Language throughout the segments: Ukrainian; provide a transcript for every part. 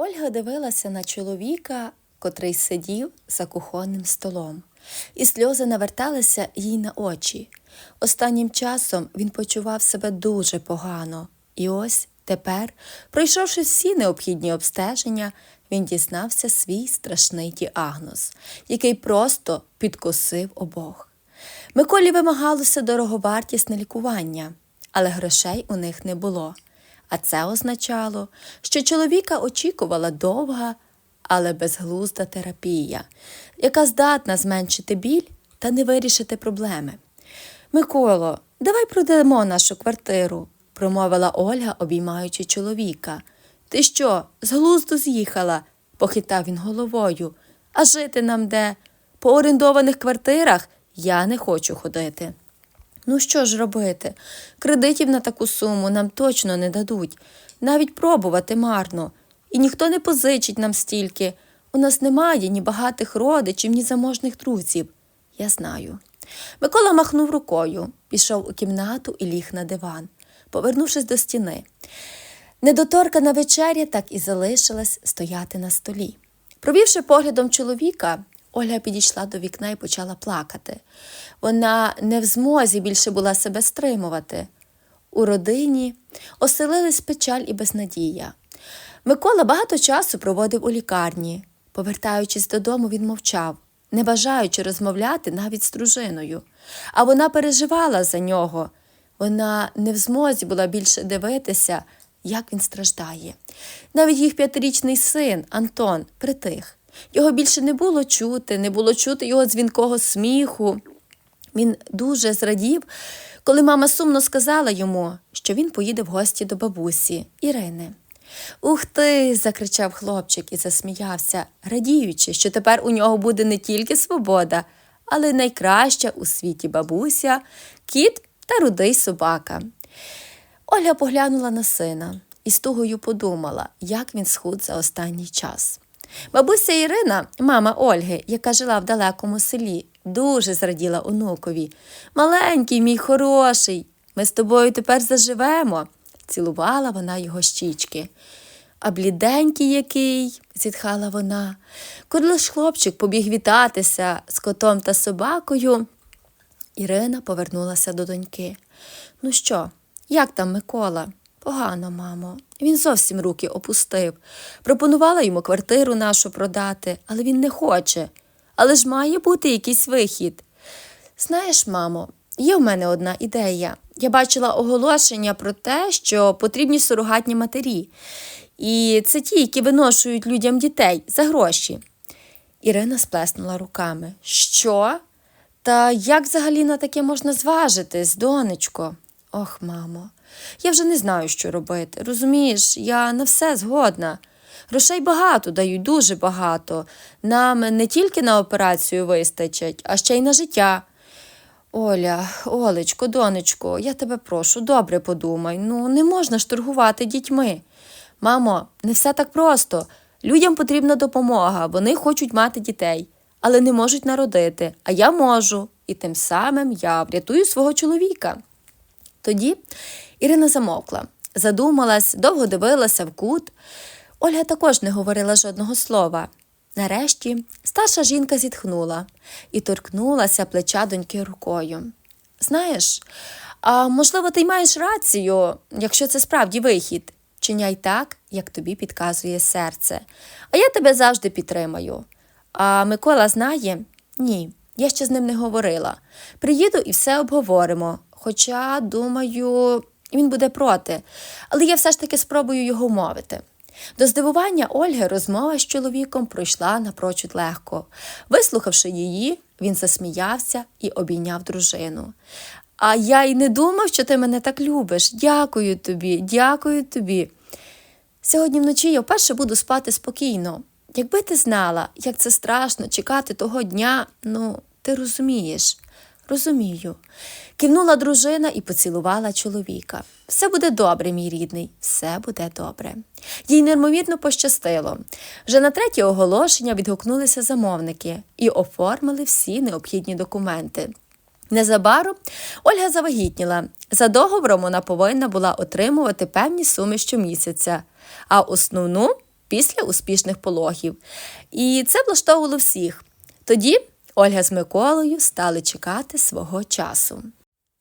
Ольга дивилася на чоловіка, котрий сидів за кухонним столом, і сльози наверталися їй на очі. Останнім часом він почував себе дуже погано, і ось тепер, пройшовши всі необхідні обстеження, він дізнався свій страшний діагноз, який просто підкосив обох. Миколі вимагалося дороговартісне лікування, але грошей у них не було. А це означало, що чоловіка очікувала довга, але безглузда терапія, яка здатна зменшити біль та не вирішити проблеми. Миколо, давай продамо нашу квартиру, промовила Ольга, обіймаючи чоловіка. Ти що, з глузду з'їхала? похитав він головою. А жити нам де? По орендованих квартирах я не хочу ходити. Ну що ж робити? Кредитів на таку суму нам точно не дадуть, навіть пробувати марно. І ніхто не позичить нам стільки. У нас немає ні багатих родичів, ні заможних друзів. Я знаю. Микола махнув рукою, пішов у кімнату і ліг на диван, повернувшись до стіни. Недоторкана вечеря так і залишилась стояти на столі. Провівши поглядом чоловіка, Ольга підійшла до вікна і почала плакати. Вона не в змозі більше була себе стримувати. У родині оселились печаль і безнадія. Микола багато часу проводив у лікарні. Повертаючись додому, він мовчав, не бажаючи розмовляти навіть з дружиною. А вона переживала за нього. Вона не в змозі була більше дивитися, як він страждає. Навіть їх п'ятирічний син Антон притих. Його більше не було чути, не було чути його дзвінкого сміху. Він дуже зрадів, коли мама сумно сказала йому, що він поїде в гості до бабусі Ірини. Ух ти. закричав хлопчик і засміявся, радіючи, що тепер у нього буде не тільки свобода, але й найкраща у світі бабуся, кіт та рудий собака. Оля поглянула на сина і з тугою подумала, як він схуд за останній час. Бабуся Ірина, мама Ольги, яка жила в далекому селі, дуже зраділа онукові. Маленький, мій хороший, ми з тобою тепер заживемо. Цілувала вона його щічки. А бліденький який, зітхала вона. Коли ж хлопчик побіг вітатися з котом та собакою, Ірина повернулася до доньки. Ну що, як там Микола? Погано, мамо. Він зовсім руки опустив. Пропонувала йому квартиру нашу продати, але він не хоче. Але ж має бути якийсь вихід. Знаєш, мамо, є в мене одна ідея. Я бачила оголошення про те, що потрібні сурогатні матері. І це ті, які виношують людям дітей за гроші. Ірина сплеснула руками. Що? Та як взагалі на таке можна зважитись, донечко? Ох, мамо, я вже не знаю, що робити. Розумієш, я на все згодна. Грошей багато дають, дуже багато. Нам не тільки на операцію вистачить, а ще й на життя. Оля, Олечко, донечко, я тебе прошу, добре подумай. Ну, не можна ж торгувати дітьми. Мамо, не все так просто. Людям потрібна допомога, вони хочуть мати дітей, але не можуть народити, а я можу, і тим самим я врятую свого чоловіка. Тоді Ірина замовкла, задумалась, довго дивилася в кут. Ольга також не говорила жодного слова. Нарешті старша жінка зітхнула і торкнулася плеча доньки рукою. Знаєш, а можливо, ти маєш рацію, якщо це справді вихід. Чиняй так, як тобі підказує серце. А я тебе завжди підтримаю. А Микола знає? Ні, я ще з ним не говорила. Приїду і все обговоримо. Хоча, думаю, він буде проти, але я все ж таки спробую його вмовити. До здивування Ольги розмова з чоловіком пройшла напрочуд легко. Вислухавши її, він засміявся і обійняв дружину. А я й не думав, що ти мене так любиш. Дякую тобі, дякую тобі. Сьогодні вночі я вперше буду спати спокійно. Якби ти знала, як це страшно чекати того дня, ну, ти розумієш. Розумію. Кивнула дружина і поцілувала чоловіка. Все буде добре, мій рідний, все буде добре. Їй неймовірно пощастило. Вже на третє оголошення відгукнулися замовники і оформили всі необхідні документи. Незабаром Ольга завагітніла. За договором вона повинна була отримувати певні суми щомісяця, а основну після успішних пологів. І це влаштовувало всіх. Тоді Ольга з Миколою стали чекати свого часу.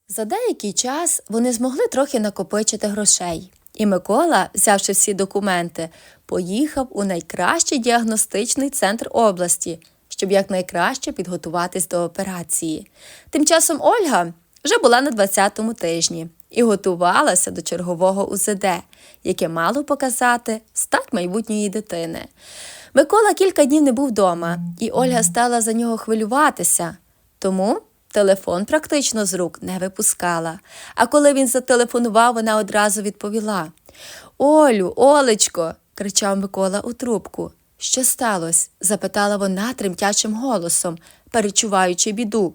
За деякий час вони змогли трохи накопичити грошей, і Микола, взявши всі документи, поїхав у найкращий діагностичний центр області, щоб якнайкраще підготуватись до операції. Тим часом Ольга вже була на 20-му тижні і готувалася до чергового УЗД, яке мало показати стать майбутньої дитини. Микола кілька днів не був вдома, і Ольга стала за нього хвилюватися. Тому телефон практично з рук не випускала. А коли він зателефонував, вона одразу відповіла: Олю, Олечко, кричав Микола у трубку. Що сталося? запитала вона тремтячим голосом, перечуваючи біду.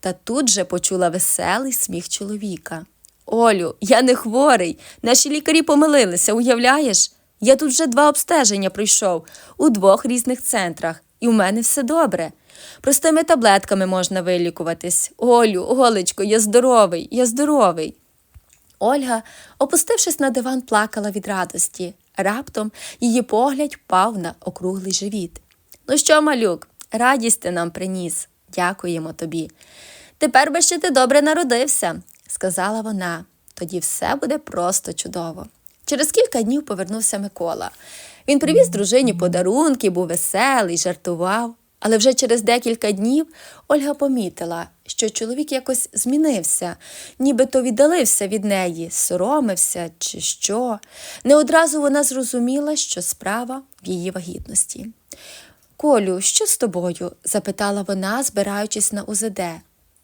Та тут же почула веселий сміх чоловіка. Олю, я не хворий. Наші лікарі помилилися, уявляєш? Я тут вже два обстеження пройшов у двох різних центрах, і в мене все добре. Простими таблетками можна вилікуватись. Олю, Олечко, я здоровий, я здоровий. Ольга, опустившись на диван, плакала від радості. Раптом її погляд впав на округлий живіт. Ну що, малюк, радість ти нам приніс. Дякуємо тобі. Тепер би ще ти добре народився, сказала вона. Тоді все буде просто чудово. Через кілька днів повернувся Микола. Він привіз дружині подарунки, був веселий, жартував. Але вже через декілька днів Ольга помітила, що чоловік якось змінився, нібито віддалився від неї, соромився чи що. Не одразу вона зрозуміла, що справа в її вагітності. Колю, що з тобою? запитала вона, збираючись на УЗД.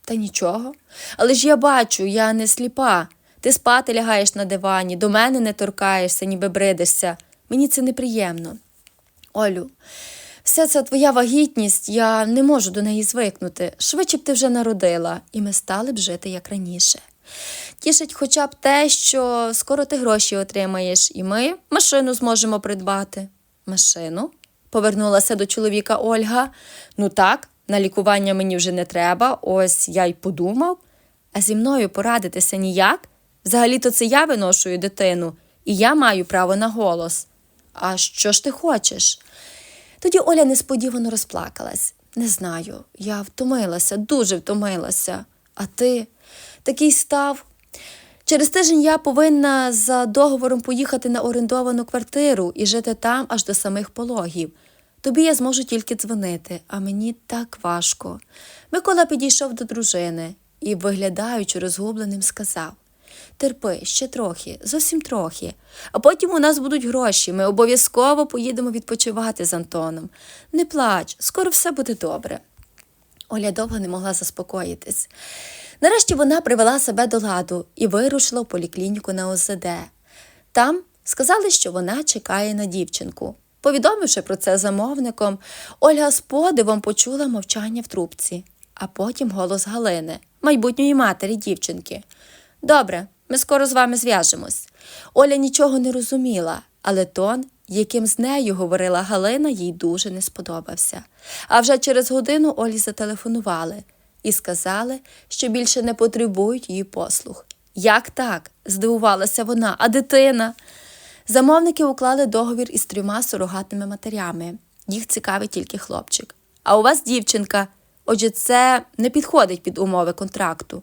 Та нічого. Але ж я бачу, я не сліпа. Ти спати лягаєш на дивані, до мене не торкаєшся, ніби бридишся. Мені це неприємно. Олю, вся ця твоя вагітність, я не можу до неї звикнути. Швидше б ти вже народила, і ми стали б жити як раніше. Тішить хоча б те, що скоро ти гроші отримаєш, і ми машину зможемо придбати. Машину? повернулася до чоловіка Ольга. Ну так, на лікування мені вже не треба, ось я й подумав. А зі мною порадитися ніяк? Взагалі-то це я виношую дитину, і я маю право на голос. А що ж ти хочеш? Тоді Оля несподівано розплакалась. Не знаю, я втомилася, дуже втомилася. А ти такий став. Через тиждень я повинна за договором поїхати на орендовану квартиру і жити там аж до самих пологів. Тобі я зможу тільки дзвонити, а мені так важко. Микола підійшов до дружини і, виглядаючи розгубленим, сказав Терпи, ще трохи, зовсім трохи. А потім у нас будуть гроші. Ми обов'язково поїдемо відпочивати з Антоном. Не плач, скоро все буде добре. Оля довго не могла заспокоїтись. Нарешті вона привела себе до ладу і вирушила в поліклініку на ОЗД. Там сказали, що вона чекає на дівчинку. Повідомивши про це замовником, Ольга з подивом почула мовчання в трубці, а потім голос Галини, майбутньої матері дівчинки. Добре, ми скоро з вами зв'яжемось. Оля нічого не розуміла, але тон, яким з нею говорила Галина, їй дуже не сподобався. А вже через годину Олі зателефонували і сказали, що більше не потребують її послуг. Як так? здивувалася вона, а дитина. Замовники уклали договір із трьома сурогатними матерями. Їх цікавить тільки хлопчик. А у вас дівчинка. Отже, це не підходить під умови контракту.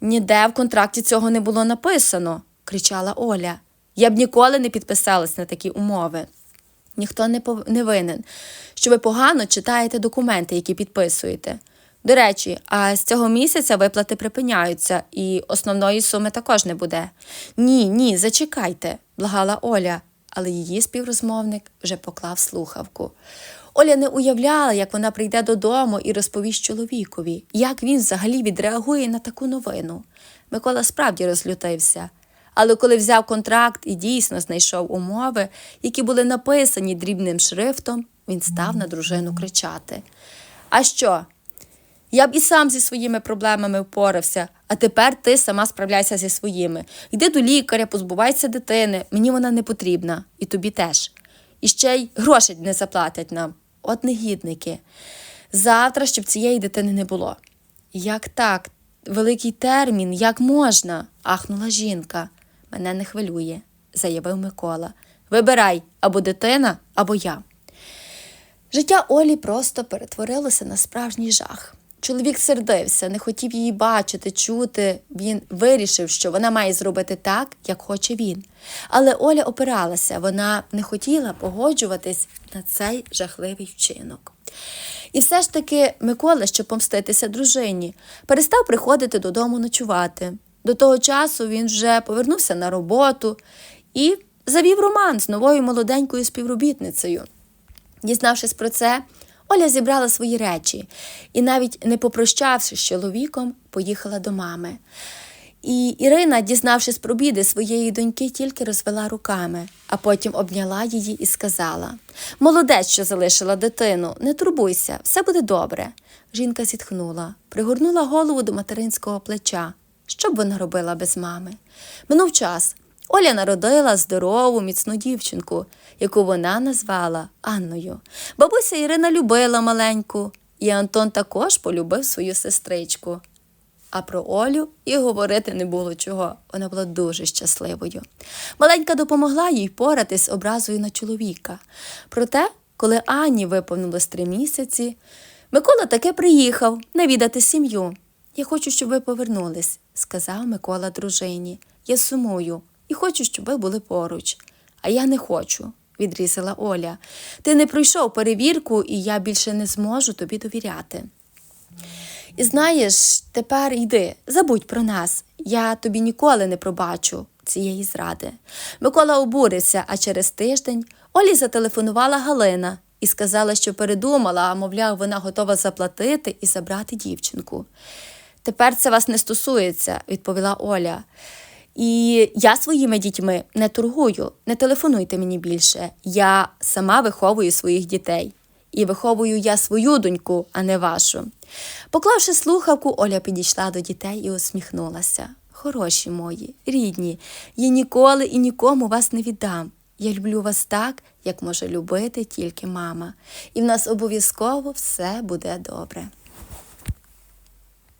Ніде в контракті цього не було написано, кричала Оля. Я б ніколи не підписалась на такі умови. Ніхто не, пов... не винен, що ви погано читаєте документи, які підписуєте. До речі, а з цього місяця виплати припиняються, і основної суми також не буде. Ні, ні, зачекайте, благала Оля, але її співрозмовник вже поклав слухавку. Оля не уявляла, як вона прийде додому і розповість чоловікові, як він взагалі відреагує на таку новину. Микола справді розлютився. Але коли взяв контракт і дійсно знайшов умови, які були написані дрібним шрифтом, він став на дружину кричати: А що? Я б і сам зі своїми проблемами впорався, а тепер ти сама справляйся зі своїми. Йди до лікаря, позбувайся дитини, мені вона не потрібна, і тобі теж. І ще й грошей не заплатять нам. От негідники. Завтра, щоб цієї дитини не було. Як так? Великий термін, як можна? ахнула жінка. Мене не хвилює, заявив Микола. Вибирай або дитина, або я. Життя Олі просто перетворилося на справжній жах. Чоловік сердився, не хотів її бачити, чути. Він вирішив, що вона має зробити так, як хоче він. Але Оля опиралася, вона не хотіла погоджуватись на цей жахливий вчинок. І все ж таки Микола, щоб помститися дружині, перестав приходити додому ночувати. До того часу він вже повернувся на роботу і завів роман з новою молоденькою співробітницею. Дізнавшись про це, Оля зібрала свої речі і, навіть не попрощавшись з чоловіком, поїхала до мами. І Ірина, дізнавшись про біди своєї доньки, тільки розвела руками, а потім обняла її і сказала: Молодець, що залишила дитину, не турбуйся, все буде добре. Жінка зітхнула, пригорнула голову до материнського плеча. Що б вона робила без мами? Минув час. Оля народила здорову, міцну дівчинку, яку вона назвала Анною. Бабуся Ірина любила маленьку, і Антон також полюбив свою сестричку. А про Олю і говорити не було чого. Вона була дуже щасливою. Маленька допомогла їй поратись образою на чоловіка. Проте, коли Анні виповнилось три місяці, Микола таки приїхав навідати сім'ю. Я хочу, щоб ви повернулись, сказав Микола дружині. Я сумую і хочу, щоб ви були поруч. А я не хочу, відрізала Оля. Ти не пройшов перевірку, і я більше не зможу тобі довіряти. І знаєш, тепер йди, забудь про нас. Я тобі ніколи не пробачу цієї зради. Микола обурився, а через тиждень Олі зателефонувала Галина і сказала, що передумала, а мовляв, вона готова заплатити і забрати дівчинку. Тепер це вас не стосується, відповіла Оля. І я своїми дітьми не торгую, не телефонуйте мені більше. Я сама виховую своїх дітей. І виховую я свою доньку, а не вашу. Поклавши слухавку, Оля підійшла до дітей і усміхнулася. Хороші мої, рідні, я ніколи і нікому вас не віддам. Я люблю вас так, як може любити тільки мама. І в нас обов'язково все буде добре.